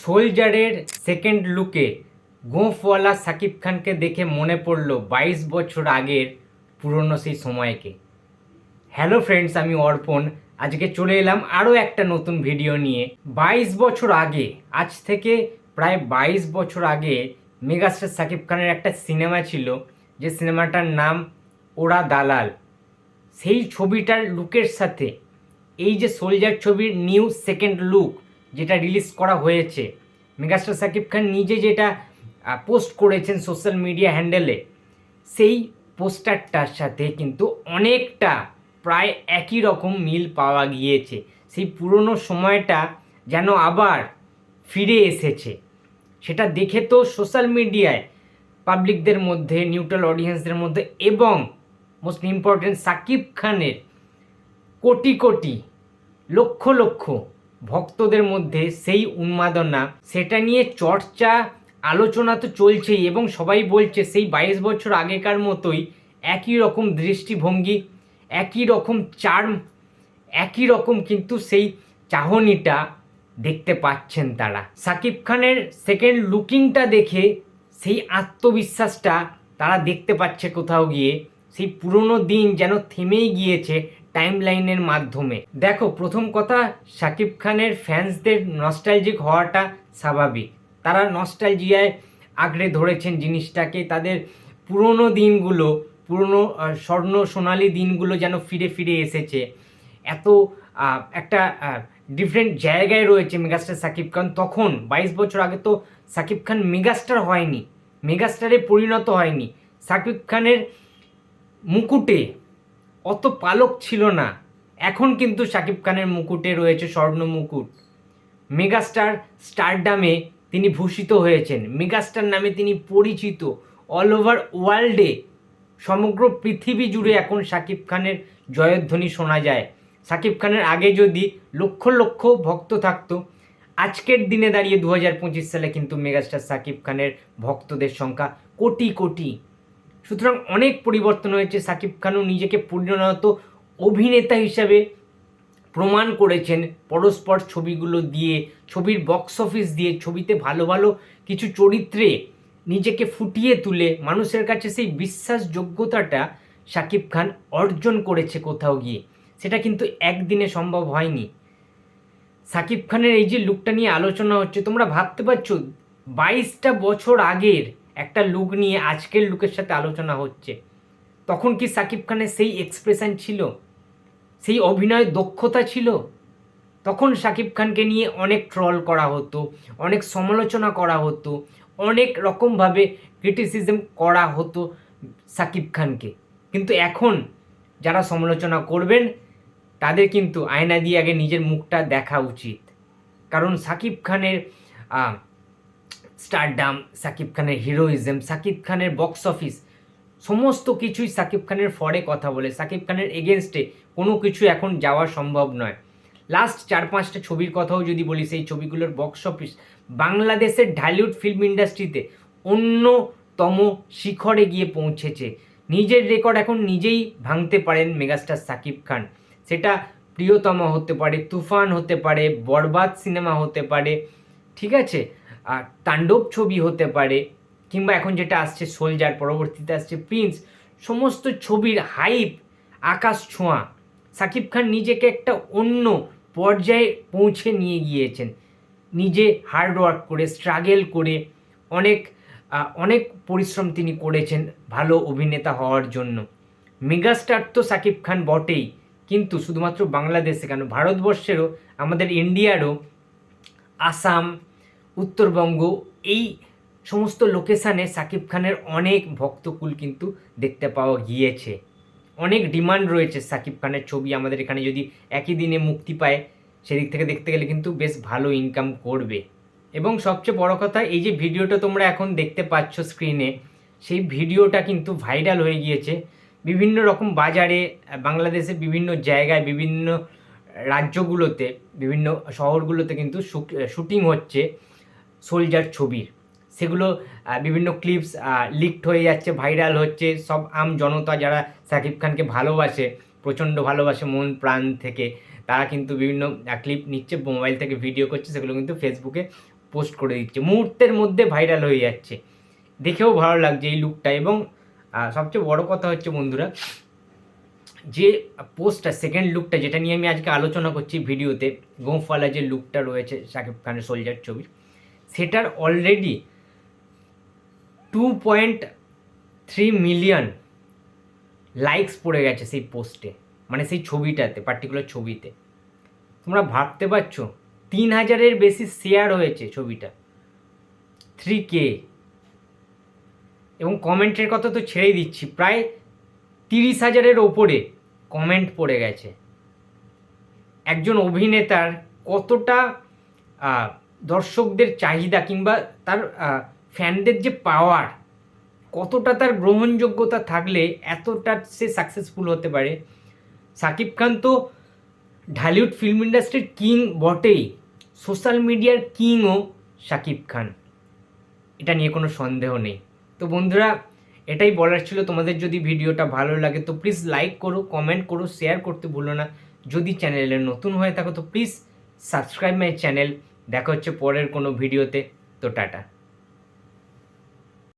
সোলজারের second লুকে গোঁফওয়ালা সাকিব খানকে দেখে মনে পড়ল বাইশ বছর আগের পুরনো সেই সময়কে। হ্যালো ফ্রেন্ডস, আমি অর্পণ। আজকে চলে এলাম আরও একটা নতুন ভিডিও নিয়ে। বাইশ বছর আগে, আজ থেকে প্রায় বাইশ বছর আগে মেগাস্টার সাকিব খানের একটা সিনেমা ছিল, যে সিনেমাটার নাম ওরা দালাল। সেই ছবিটার লুকের সাথে এই যে সোলজার ছবির নিউ সেকেন্ড লুক যেটা রিলিজ করা হয়েছে। মেগাস্টার সাকিব খান নিজে যেটা পোস্ট করেছেন সোশ্যাল মিডিয়া হ্যান্ডেলে সেই পোস্টারটার সাথে কিন্তু অনেকটা প্রায় একই রকম মিল পাওয়া গিয়েছে। সেই পুরনো সময়টা যেন আবার ফিরে এসেছে। সেটা দেখে তো সোশ্যাল মিডিয়ায় পাবলিকদের মধ্যে নিউট্রাল অডিয়েন্সদের মধ্যে এবং মোস্ট ইম্পর্টেন্ট সাকিব খানের কোটি কোটি, লক্ষ লক্ষ ভক্তদের মধ্যে সেই উন্মাদনা, সেটা নিয়ে চর্চা, আলোচনা তো চলছেই এবং সবাই বলছে সেই বাইশ বছর আগেকার মতোই একই রকম দৃষ্টিভঙ্গি, একই রকম চার্ম একই রকম কিন্তু সেই চাহনিটা দেখতে পাচ্ছেন তারা। সাকিব খানের সেকেন্ড লুকিংটা দেখে সেই আত্মবিশ্বাসটা তারা দেখতে পাচ্ছে কোথাও গিয়ে, সেই পুরনো দিন যেন থেমেই গিয়েছে টাইম লাইনের মাধ্যমে। দেখো, প্রথম কথা শাকিব খানের ফ্যান্সদের নস্টালজিক হওয়াটা স্বাভাবিক। তারা নস্টালজিয়ায় আঁকড়ে ধরেছেন জিনিসটাকে, তাদের পুরনো দিনগুলো, পুরনো স্বর্ণ সোনালি দিনগুলো যেন ফিরে ফিরে এসেছে। এত একটা ডিফারেন্ট জায়গায় রয়েছে মেগাস্টার সাকিব খান। তখন, বাইশ বছর আগে তো সাকিব খান মেগাস্টার হয়নি মেগাস্টারে পরিণত হয়নি। সাকিব খানের মুকুটে অত পালক ছিল না। এখন কিন্তু শাকিব খানের মুকুটে রয়েছে স্বর্ণ মুকুট। মেগাস্টার স্টারডামে তিনি ভূষিত হয়েছেন। মেগাস্টার নামে তিনি পরিচিত। অল ওভার ওয়ার্ল্ডে সমগ্র পৃথিবী জুড়ে এখন শাকিব খানের জয়ধ্বনি শোনা যায়। শাকিব খানের আগে যদি লক্ষ লক্ষ ভক্ত থাকতো, আজকের দিনে দাঁড়িয়ে দু হাজার পঁচিশ সালে কিন্তু মেগাস্টার সাকিব খানের ভক্তদের সংখ্যা কোটি কোটি। সুতরাং অনেক পরিবর্তন হয়েছে। সাকিব খানও নিজেকে পরিণত অভিনেতা হিসাবে প্রমাণ করেছেন পরস্পর ছবিগুলো দিয়ে, ছবির বক্স অফিস দিয়ে, ছবিতে ভালো ভালো কিছু চরিত্রে নিজেকে ফুটিয়ে তুলে মানুষের কাছে সেই বিশ্বাসযোগ্যতাটা সাকিব খান অর্জন করেছে কোথাও গিয়ে। সেটা কিন্তু একদিনে সম্ভব হয়নি। সাকিব খানের এই যে লুকটা নিয়ে আলোচনা হচ্ছে, তোমরা ভাবতে পারছ, বাইশটা বছর আগের একটা লুক নিয়ে আজকের লুকের সাথে আলোচনা হচ্ছে। তখন কি সাকিব খানের সেই এক্সপ্রেশন ছিল? সেই অভিনয় দক্ষতা ছিল? তখন শাকিব খানকে নিয়ে অনেক ট্রল করা হতো, অনেক সমালোচনা করা হতো, অনেক রকমভাবে ক্রিটিসিজম করা হতো সাকিব খানকে। কিন্তু এখন যারা সমালোচনা করবেন, তাদের কিন্তু আয়না দিয়ে আগে নিজের মুখটা দেখা উচিত। কারণ সাকিব খানের স্টারডাম, সাকিব খানের হিরোইজম, সাকিব খানের বক্স অফিস সমস্ত কিছুই সাকিব খানের ফরে কথা বলে। সাকিব খানের এগেনস্টে কোনো কিছু এখন যাওয়া সম্ভব নয়। লাস্ট চার পাঁচটা ছবির কথাও যদি বলি, সেই ছবিগুলোর বক্স অফিস বাংলাদেশের ঢালিউড ফিল্ম ইন্ডাস্ট্রিতে অন্যতম শিখরে গিয়ে পৌঁছেছে। নিজের রেকর্ড এখন নিজেই ভাঙতে পারেন মেগাস্টার সাকিব খান। সেটা প্রিয়তমা হতে পারে, তুফান হতে পারে, বরবাদ সিনেমা হতে পারে, ঠিক আছে? তাণ্ডব ছবি হতে পারে, কিংবা এখন যেটা আসছে, সোলজার, পরবর্তীতে আসছে প্রিন্স, সমস্ত ছবির হাইপ, আকাশ ছোঁয়া। সাকিব খান নিজেকে একটা অন্য পর্যায়ে পৌঁছে নিয়ে গিয়েছেন। নিজে হার্ডওয়ার্ক করে স্ট্রাগেল করে, অনেক অনেক পরিশ্রম তিনি করেছেন ভালো অভিনেতা হওয়ার জন্য। মেগাস্টার তো সাকিব খান বটেই, কিন্তু শুধুমাত্র বাংলাদেশে কেন? ভারতবর্ষেরও, আমাদের ইন্ডিয়ারও আসাম উত্তরবঙ্গ, এই সমস্ত লোকেশানে সাকিব খানের অনেক ভক্তকুল কিন্তু দেখতে পাওয়া গিয়েছে। অনেক ডিমান্ড রয়েছে সাকিব খানের ছবি আমাদের এখানে যদি একই দিনে মুক্তি পায়, সেদিক থেকে দেখতে গেলে কিন্তু বেশ ভালো ইনকাম করবে। এবং সবচেয়ে বড় কথা, এই যে ভিডিওটা তোমরা এখন দেখতে পাচ্ছ স্ক্রিনে সেই ভিডিওটা কিন্তু ভাইরাল হয়ে গিয়েছে। বিভিন্ন রকম বাজারে, বাংলাদেশের বিভিন্ন জায়গায়, বিভিন্ন রাজ্যগুলোতে, বিভিন্ন শহরগুলোতে কিন্তু শুটিং হচ্ছে। সোলজার ছবির। সেগুলো বিভিন্ন ক্লিপস লিকড হয়ে যাচ্ছে ভাইরাল হচ্ছে। সব আম জনতা যারা সাকিব খানকে ভালোবাসে, প্রচণ্ড ভালোবাসে মন প্রাণ থেকে, তারা কিন্তু বিভিন্ন ক্লিপ নিচ্ছে মোবাইল থেকে ভিডিও করছে, সেগুলো কিন্তু ফেসবুকে পোস্ট করে দিচ্ছে। মুহূর্তের মধ্যে ভাইরাল হয়ে যাচ্ছে। দেখেও ভালো লাগছে এই লুকটা এবং সবচেয়ে বড় কথা হচ্ছে বন্ধুরা, যে পোস্টটা সেকেন্ড লুকটা যেটা নিয়ে আমি আজকে আলোচনা করছি ভিডিওতে গোঁফওয়ালা যে লুকটা রয়েছে শাকিব খানের সোলজার ছবির সেটার already two point three million likes পড়ে গেছে সেই পোস্টে মানে সেই ছবিটাতে পার্টিকুলার ছবিতে। তোমরা ভাবতে পারছ, তিন হাজারের বেশি শেয়ার হয়েছে ছবিটা। থ্রি কে এবং কমেন্টের কথা তো ছেড়েই দিচ্ছি, প্রায় তিরিশ হাজারের ওপরে কমেন্ট পড়ে গেছে। একজন অভিনেতার কতটা দর্শকদের চাহিদা কিংবা তার ফ্যানদের যে পাওয়ার কতটা তার গ্রহণযোগ্যতা থাকলে এতটা সে সাকসেসফুল হতে পারে? সাকিব খান তো ঢালিউড ফিল্ম ইন্ডাস্ট্রির কিং বটেই সোশ্যাল মিডিয়ার কিংও সাকিব খান। এটা নিয়ে কোনো সন্দেহ নেই। তো বন্ধুরা, এটাই বলার ছিল। তোমাদের যদি ভিডিওটা ভালো লাগে তো প্লিজ লাইক করো কমেন্ট করো শেয়ার করতে ভুলো না। যদি চ্যানেলে নতুন হয়ে থাকো তো প্লিজ সাবস্ক্রাইব মাই চ্যানেল দেখা হচ্ছে পরের কোনো ভিডিওতে। তো টাটা।